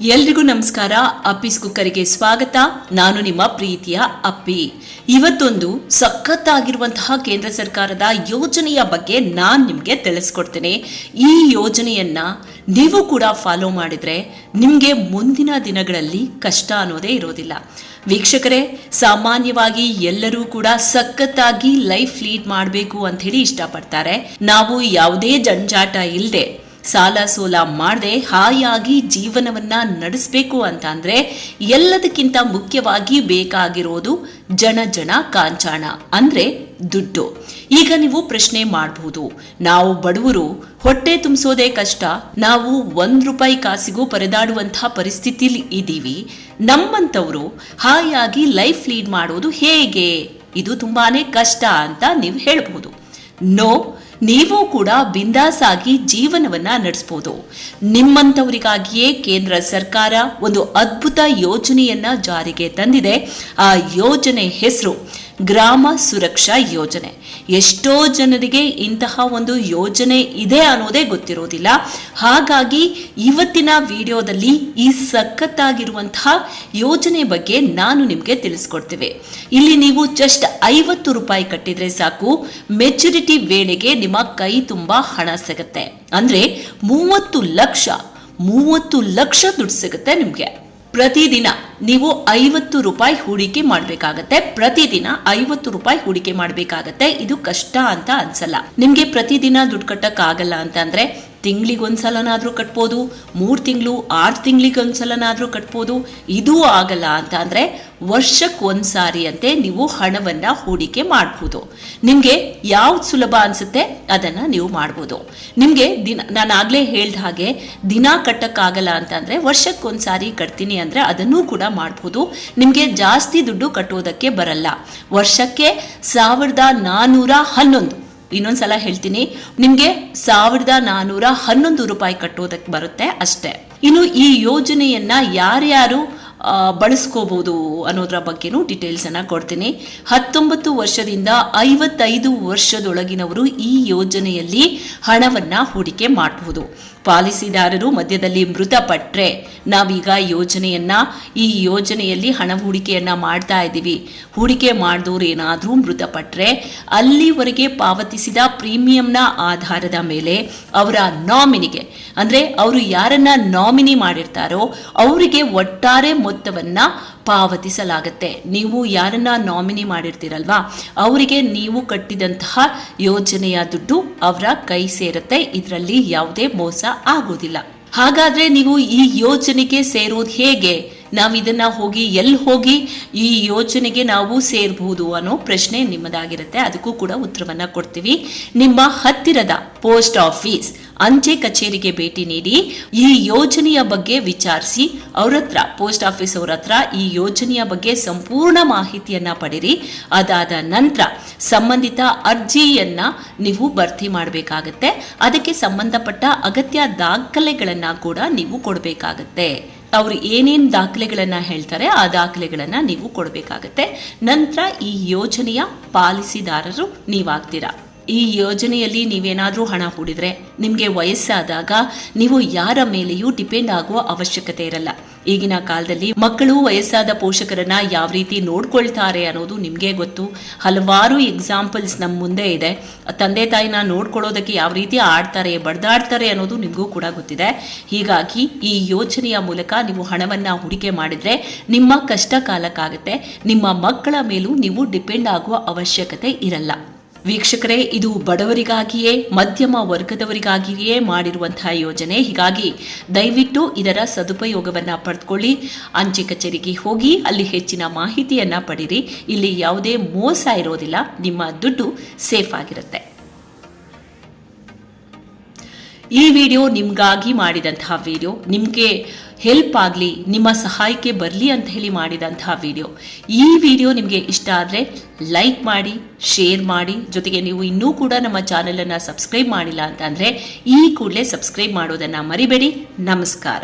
ಎಲ್ರಿಗೂ ನಮಸ್ಕಾರ. ಅಪ್ಪೀಸ್ ಕುಕ್ಕರಿಗೆ ಸ್ವಾಗತ. ನಾನು ನಿಮ್ಮ ಪ್ರೀತಿಯ ಅಪ್ಪಿ. ಇವತ್ತೊಂದು ಸಖತ್ತಾಗಿರುವಂತಹ ಕೇಂದ್ರ ಸರ್ಕಾರದ ಯೋಜನೆಯ ಬಗ್ಗೆ ನಾನು ನಿಮಗೆ ತಿಳಿಸ್ಕೊಡ್ತೇನೆ. ಈ ಯೋಜನೆಯನ್ನ ನೀವು ಕೂಡ ಫಾಲೋ ಮಾಡಿದ್ರೆ ನಿಮಗೆ ಮುಂದಿನ ದಿನಗಳಲ್ಲಿ ಕಷ್ಟ ಅನ್ನೋದೇ ಇರೋದಿಲ್ಲ. ವೀಕ್ಷಕರೇ, ಸಾಮಾನ್ಯವಾಗಿ ಎಲ್ಲರೂ ಕೂಡ ಸಖತ್ತಾಗಿ ಲೈಫ್ ಲೀಡ್ ಮಾಡಬೇಕು ಅಂತ ಹೇಳಿ ಇಷ್ಟಪಡ್ತಾರೆ. ನಾವು ಯಾವುದೇ ಜಂಜಾಟ ಇಲ್ಲದೆ ಸಾಲ ಸೋಲ ಮಾಡದೆ ಹಾಯಾಗಿ ಜೀವನವನ್ನ ನಡೆಸಬೇಕು ಅಂತ ಅಂದ್ರೆ ಎಲ್ಲದಕ್ಕಿಂತ ಮುಖ್ಯವಾಗಿ ಬೇಕಾಗಿರೋದು ಜನ ಜನ ಕಾಂಚಾಣ ಅಂದ್ರೆ ದುಡ್ಡು. ಈಗ ನೀವು ಪ್ರಶ್ನೆ ಮಾಡಬಹುದು ನಾವು ಬಡವರು ಹೊಟ್ಟೆ ತುಂಬಿಸೋದೇ ಕಷ್ಟ, ನಾವು ಒಂದ್ ರೂಪಾಯಿ ಕಾಸಿಗೂ ಪರದಾಡುವಂತಹ ಪರಿಸ್ಥಿತಿಲಿ ಇದ್ದೀವಿ, ನಮ್ಮಂಥವ್ರು ಹಾಯಾಗಿ ಲೈಫ್ ಲೀಡ್ ಮಾಡೋದು ಹೇಗೆ? ಇದು ತುಂಬಾನೇ ಕಷ್ಟ ಅಂತ ನೀವು ಹೇಳಬಹುದು ನೋ ನೀವು ಕೂಡ ಬಿಂದಾಸಾಗಿ ಜೀವನವನ್ನ ನಡೆಸಬಹುದು ನಿಮ್ಮಂಥವರಿಗಾಗಿಯೇ ಕೇಂದ್ರ ಸರ್ಕಾರ ಒಂದು ಅದ್ಭುತ ಯೋಜನೆಯನ್ನ ಜಾರಿಗೆ ತಂದಿದೆ. ಆ ಯೋಜನೆ ಹೆಸರು ಗ್ರಾಮ ಸುರಕ್ಷಾ ಯೋಜನೆ. ಎಷ್ಟೋ ಜನರಿಗೆ ಇಂತಹ ಒಂದು ಯೋಜನೆ ಇದೆ ಅನ್ನೋದೇ ಗೊತ್ತಿರೋದಿಲ್ಲ. ಹಾಗಾಗಿ ಇವತ್ತಿನ ವಿಡಿಯೋದಲ್ಲಿ ಈ ಸಖತ್ತಾಗಿರುವಂತಹ ಯೋಜನೆ ಬಗ್ಗೆ ನಾನು ನಿಮಗೆ ತಿಳಿಸ್ಕೊಡ್ತೇವೆ. ಇಲ್ಲಿ ನೀವು ಜಸ್ಟ್ ಐವತ್ತು ರೂಪಾಯಿ ಕಟ್ಟಿದ್ರೆ ಸಾಕು. ಮೆಚುರಿಟಿ ವೇಳೆಗೆ ನಿಮ್ಮ ಕೈ ತುಂಬಾ ಹಣ ಸಿಗುತ್ತೆ. ಅಂದ್ರೆ ಮೂವತ್ತು ಲಕ್ಷ ಮೂವತ್ತು ಲಕ್ಷ ದುಡ್ಡು ಸಿಗುತ್ತೆ ನಿಮ್ಗೆ. ಪ್ರತಿದಿನ ನೀವು ಐವತ್ತು ರೂಪಾಯಿ ಹೂಡಿಕೆ ಮಾಡಬೇಕಾಗತ್ತೆ. ಪ್ರತಿದಿನ ಐವತ್ತು ರೂಪಾಯಿ ಹೂಡಿಕೆ ಮಾಡಬೇಕಾಗತ್ತೆ. ಇದು ಕಷ್ಟ ಅಂತ ಅನ್ಸಲ್ಲ. ನಿಮ್ಗೆ ಪ್ರತಿದಿನ ದುಡ್ಡು ಕಟ್ಟಕ್ ಆಗಲ್ಲ ಅಂತ ಅಂದ್ರೆ ತಿಂಗಳಿಗೊಂದ್ಸಲನಾದ್ರೂ ಕಟ್ಬೋದು, ಮೂರು ತಿಂಗಳು, ಆರು ತಿಂಗಳಿಗೊಂದ್ಸಲನಾದರೂ ಕಟ್ಬೋದು, ಇದೂ ಆಗಲ್ಲ ಅಂತ ಅಂದರೆ ವರ್ಷಕ್ಕೆ ಒಂದ್ಸಾರಿ ಅಂತೆ ನೀವು ಹಣವನ್ನು ಹೂಡಿಕೆ ಮಾಡ್ಬೋದು. ನಿಮಗೆ ಯಾವ್ದು ಸುಲಭ ಅನಿಸುತ್ತೆ ಅದನ್ನು ನೀವು ಮಾಡ್ಬೋದು. ನಿಮಗೆ ದಿನ ನಾನು ಆಗಲೇ ಹೇಳ್ದ ಹಾಗೆ ದಿನ ಕಟ್ಟಕ್ಕಾಗಲ್ಲ ಅಂತಂದರೆ ಅಂದ್ರೆ ವರ್ಷಕ್ಕೆ ಒಂದ್ಸಾರಿ ಕಟ್ತೀನಿ ಅಂದರೆ ಅದನ್ನೂ ಕೂಡ ಮಾಡ್ಬೋದು. ನಿಮಗೆ ಜಾಸ್ತಿ ದುಡ್ಡು ಕಟ್ಟೋದಕ್ಕೆ ಬರಲ್ಲ. ವರ್ಷಕ್ಕೆ ಸಾವಿರದ ನಾನೂರ ಹನ್ನೊಂದು ಇನ್ನೊಂದ್ಸಲ ಹೇಳ್ತೀನಿ, ನಿಮ್ಗೆ ಸಾವಿರದ ನಾನ್ನೂರ ಹನ್ನೊಂದು ರೂಪಾಯಿ ಕಟ್ಟೋದಕ್ಕೆ ಬರುತ್ತೆ ಅಷ್ಟೇ. ಇನ್ನು ಈ ಯೋಜನೆಯನ್ನ ಯಾರ್ಯಾರು ಬಳಸ್ಕೋಬಹುದು ಅನ್ನೋದ್ರ ಬಗ್ಗೆನೂ ಅನ್ನ ಕೊಡ್ತೀನಿ. ಹತ್ತೊಂಬತ್ತು ವರ್ಷದಿಂದ ಐವತ್ತೈದು ವರ್ಷದೊಳಗಿನವರು ಈ ಯೋಜನೆಯಲ್ಲಿ ಹಣವನ್ನ ಹೂಡಿಕೆ ಮಾಡಬಹುದು ಪಾಲಿಸಿದಾರರು ಮಧ್ಯದಲ್ಲಿ ಮೃತಪಟ್ಟರೆ ನಾವೀಗ ಯೋಜನೆಯನ್ನ, ಈ ಯೋಜನೆಯಲ್ಲಿ ಹಣ ಹೂಡಿಕೆಯನ್ನ ಮಾಡ್ತಾ ಇದ್ದೀವಿ. ಹೂಡಿಕೆ ಮಾಡಿದವರು ಏನಾದರೂ ಮೃತಪಟ್ಟರೆ ಅಲ್ಲಿವರೆಗೆ ಪಾವತಿಸಿದ ಪ್ರೀಮಿಯಂನ ಆಧಾರದ ಮೇಲೆ ಅವರ ನಾಮಿನಿಗೆ, ಅಂದ್ರೆ ಅವರು ಯಾರನ್ನ ನಾಮಿನಿ ಮಾಡಿರ್ತಾರೋ ಅವರಿಗೆ ಒಟ್ಟಾರೆ ಮೊತ್ತವನ್ನ ಪಾವತಿಸಲಾಗತ್ತೆ. ನೀವು ಯಾರನ್ನ ನಾಮಿನಿ ಮಾಡಿರ್ತೀರಲ್ವಾ, ಅವರಿಗೆ ನೀವು ಕಟ್ಟಿದಂತಹ ಯೋಜನೆಯ ದುಡ್ಡು ಅವರ ಕೈ ಸೇರುತ್ತೆ. ಇದರಲ್ಲಿ ಯಾವುದೇ ಮೋಸ ಆಗೋದಿಲ್ಲ. ಹಾಗಾದ್ರೆ ನೀವು ಈ ಯೋಜನೆಗೆ ಸೇರೋದು ಹೇಗೆ? ನಾವು ಇದನ್ನ ಹೋಗಿ ಎಲ್ಲಿ ಹೋಗಿ ಈ ಯೋಜನೆಗೆ ನಾವು ಸೇರಬಹುದು ಅನ್ನೋ ಪ್ರಶ್ನೆ ನಿಮ್ಮದಾಗಿರುತ್ತೆ. ಅದಕ್ಕೂ ಕೂಡ ಉತ್ತರವನ್ನ ಕೊಡ್ತೀವಿ. ನಿಮ್ಮ ಹತ್ತಿರದ ಪೋಸ್ಟ್ ಆಫೀಸ್ ಅಂಚೆ ಕಚೇರಿಗೆ ಭೇಟಿ ನೀಡಿ ಈ ಯೋಜನೆಯ ಬಗ್ಗೆ ವಿಚಾರಿಸಿ ಅವರತ್ರ ಪೋಸ್ಟ್ ಆಫೀಸ್ ಅವ್ರ ಹತ್ರ ಈ ಯೋಜನೆಯ ಬಗ್ಗೆ ಸಂಪೂರ್ಣ ಮಾಹಿತಿಯನ್ನ ಪಡೆರಿ. ಅದಾದ ನಂತರ ಸಂಬಂಧಿತ ಅರ್ಜಿಯನ್ನ ನೀವು ಭರ್ತಿ ಮಾಡಬೇಕಾಗತ್ತೆ. ಅದಕ್ಕೆ ಸಂಬಂಧಪಟ್ಟ ಅಗತ್ಯ ದಾಖಲೆಗಳನ್ನ ಕೂಡ ನೀವು ಕೊಡಬೇಕಾಗತ್ತೆ. ಅವರು ಏನೇನ್ ದಾಖಲೆಗಳನ್ನು ಹೇಳ್ತಾರೆ ಆ ದಾಖಲೆಗಳನ್ನು ನೀವು ಕೊಡಬೇಕಾಗತ್ತೆ. ನಂತರ ಈ ಯೋಜನೆಯ ಪಾಲಿಸಿದಾರರು ನೀವಾಗ್ತೀರಾ. ಈ ಯೋಜನೆಯಲ್ಲಿ ನೀವೇನಾದರೂ ಹಣ ಹೂಡಿದರೆ ನಿಮಗೆ ವಯಸ್ಸಾದಾಗ ನೀವು ಯಾರ ಮೇಲೆಯೂ ಡಿಪೆಂಡ್ ಆಗುವ ಅವಶ್ಯಕತೆ ಇರಲ್ಲ. ಈಗಿನ ಕಾಲದಲ್ಲಿ ಮಕ್ಕಳು ವಯಸ್ಸಾದ ಪೋಷಕರನ್ನ ಯಾವ ರೀತಿ ನೋಡ್ಕೊಳ್ತಾರೆ ಅನ್ನೋದು ನಿಮಗೆ ಗೊತ್ತು. ಹಲವಾರು ಎಕ್ಸಾಂಪಲ್ಸ್ ನಮ್ಮ ಮುಂದೆ ಇದೆ. ತಂದೆ ತಾಯಿನ ನೋಡ್ಕೊಳ್ಳೋದಕ್ಕೆ ಯಾವ ರೀತಿ ಆಡ್ತಾರೆ, ಬಡ್ದಾಡ್ತಾರೆ ಅನ್ನೋದು ನಿಮಗೂ ಕೂಡ ಗೊತ್ತಿದೆ. ಹೀಗಾಗಿ ಈ ಯೋಜನೆಯ ಮೂಲಕ ನೀವು ಹಣವನ್ನು ಹೂಡಿಕೆ ಮಾಡಿದ್ರೆ ನಿಮ್ಮ ಕಷ್ಟ ಕಾಲಕ್ಕಾಗುತ್ತೆ. ನಿಮ್ಮ ಮಕ್ಕಳ ಮೇಲೂ ನೀವು ಡಿಪೆಂಡ್ ಆಗುವ ಅವಶ್ಯಕತೆ ಇರಲ್ಲ. ವೀಕ್ಷಕರೇ, ಇದು ಬಡವರಿಗಾಗಿಯೇ, ಮಧ್ಯಮ ವರ್ಗದವರಿಗಾಗಿಯೇ ಮಾಡಿರುವಂತಹ ಯೋಜನೆ. ಹೀಗಾಗಿ ದಯವಿಟ್ಟು ಇದರ ಸದುಪಯೋಗವನ್ನು ಪಡೆದುಕೊಳ್ಳಿ ಅಂಚೆ ಕಚೇರಿಗೆ ಹೋಗಿ ಅಲ್ಲಿ ಹೆಚ್ಚಿನ ಮಾಹಿತಿಯನ್ನ ಪಡೀರಿ. ಇಲ್ಲಿ ಯಾವುದೇ ಮೋಸ ಇರೋದಿಲ್ಲ. ನಿಮ್ಮ ದುಡ್ಡು ಸೇಫ್ ಆಗಿರುತ್ತೆ. ಈ ವಿಡಿಯೋ ನಿಮಗಾಗಿ ಮಾಡಿದಂತಹ ವಿಡಿಯೋ. ನಿಮಗೆ ಹೆಲ್ಪ್ ಆಗಲಿ, ನಿಮ್ಮ ಸಹಾಯಕ್ಕೆ ಬರಲಿ ಅಂತ ಹೇಳಿ ಮಾಡಿದಂತಹ ವಿಡಿಯೋ. ಈ ವಿಡಿಯೋ ನಿಮಗೆ ಇಷ್ಟ ಆದರೆ ಲೈಕ್ ಮಾಡಿ ಶೇರ್ ಮಾಡಿ. ಜೊತೆಗೆ ನೀವು ಇನ್ನೂ ಕೂಡ ನಮ್ಮ ಚಾನಲನ್ನು ಸಬ್ಸ್ಕ್ರೈಬ್ ಮಾಡಿಲ್ಲ ಅಂತಂದರೆ ಈ ಕೂಡಲೇ ಸಬ್ಸ್ಕ್ರೈಬ್ ಮಾಡೋದನ್ನು ಮರಿಬೇಡಿ. ನಮಸ್ಕಾರ.